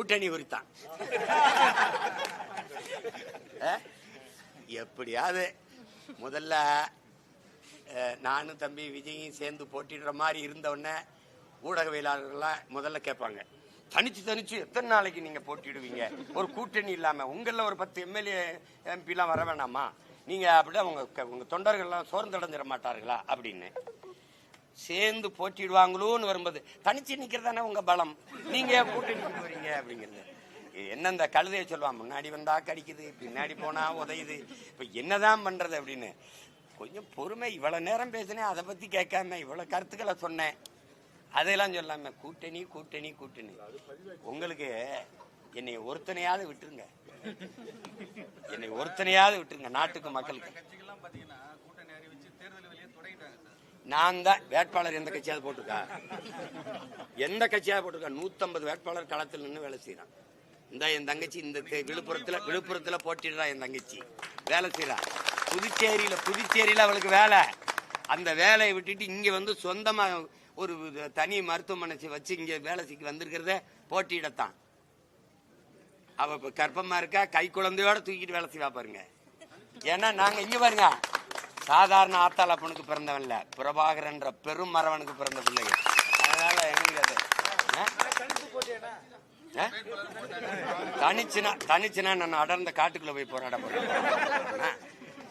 கூட்டணி குறித்தான் எப்படியாவது முதல்ல நானும் தம்பி விஜயும் சேர்ந்து போட்டிடுற மாதிரி இருந்தவுடனே ஊடகவியலாளர்கள்லாம் முதல்ல கேட்பாங்க. தனிச்சு தனிச்சு எத்தனை நாளைக்கு நீங்க போட்டிடுவீங்க ஒரு கூட்டணி இல்லாம உங்கள ஒரு பத்து எம்எல்ஏ எம்பிலாம் வர வேணாமா? நீங்க அப்படியே உங்க உங்க தொண்டர்கள்லாம் சோர்ந்தடைஞ்சிட மாட்டார்களா? அப்படின்னு. சேர்ந்து போட்டிடுவாங்களோன்னு வரும்போது தனிச்சு நிற்கிறதானே உங்க பலம்? நீங்க கூட்டிட்டு கூட்டணிக்கு வரீங்க அப்படிங்கிறது. என்ன இந்த கழுதையை சொல்லுவான் முன்னாடி வந்தா கடிக்குது பின்னாடி போனா உதையுது. இப்ப என்னதான் பண்றது அப்படின்னு. கொஞ்சம் பொறுமை இவ்வளவு நேரம் பேசினேன் அதை பத்தி கேட்காம இவ்வளவு கருத்துக்களை சொன்னேன். அதெல்லாம் சொல்லாம கூட்டணி கூட்டணி கூட்டணி. உங்களுக்கு என்னை ஒருத்தனையாவது விட்டுருங்க. என்னை ஒருத்தனையாவது விட்டுருங்க நாட்டுக்கு மக்களுக்கு. நான் தான் வேட்பாளர் எந்த கட்சியாவது போட்டிருக்கா? எந்த கட்சியாவது போட்டிருக்கா? நூத்தம்பது வேட்பாளர் களத்தில் நின்று வேலை செய்யறான் இந்த என் தங்கச்சி இந்த தெ- விழுப்புரத்துல விழுப்புரத்துல போட்டிடுறா என் தங்கச்சி. வேலை செய்யறா புதுச்சேரியில புதுச்சேரியில அவளுக்கு வேலை. அந்த வேலையை விட்டுட்டு இங்க வந்து சொந்தமா ஒரு தனி மருத்துவமனை வச்சு இங்க வேலை செய்ய வந்திருக்கிறத போட்டியிடத்தான். அவ கர்ப்பமா இருக்கா? கை குழந்தையோட தூக்கிட்டு வேலை செய்வா பாருங்க. ஏன்னா நாங்க இங்க பாருங்க. சாதாரண ஆத்தாள் அப்பனுக்கு பிறந்தவன் இல்ல. பிரபாகரன்ற பெரும் மரவனுக்கு பிறந்த பிள்ளைங்க அதனால எங்களுக்கு அது ஆ? ஆ? தனிச்சுனா தனிச்சுனா நான் அடர்ந்த காட்டுக்குள்ள போய் போராட போறேன்.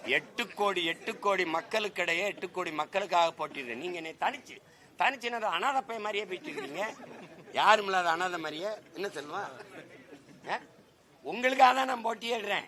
எட்டு கோடி எட்டு கோடி மக்களுக்கிடையே எட்டு கோடி மக்களுக்காக போட்டிடுறேன். நீங்க என்னை தனிச்சு தனிச்சுனா அனாதை பையன் மாதிரியே போயிட்டு இருக்கீங்க. யாரும் இல்லாத அனாதை மாதிரியே என்ன சொல்லுவான் ஆ? உங்களுக்காக தான் நான் போட்டியிடுறேன்.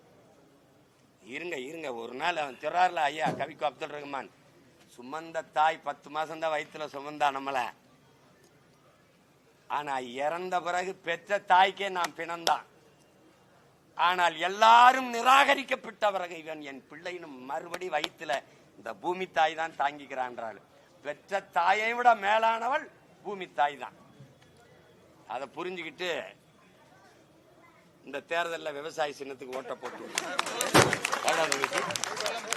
இருங்க இருங்க. ஒரு நாள் அவன் திறார்ல ஐயா கவிக்கு அப்துல் ரஹ்மான். சுமந்த தாய் பத்து மாசம் தான் வயிற்றுல சுமந்தா நம்மளை. ஆனால் இறந்த பிறகு பெற்ற தாய்க்கே நான் பிணந்தான். ஆனால் எல்லாரும் நிராகரிக்கப்பட்டவர்கள் இவன் என் பிள்ளையினும் மறுபடி வயிற்றுல இந்த பூமி தாய் தான் தாங்கிக்கிறான்றாள். பெற்ற தாயை விட மேலானவள் பூமி தாய் தான். அதை புரிஞ்சுக்கிட்டு இந்த தேர்தலில் விவசாய சின்னத்துக்கு ஓட்ட போட்டு 빨라 누르지?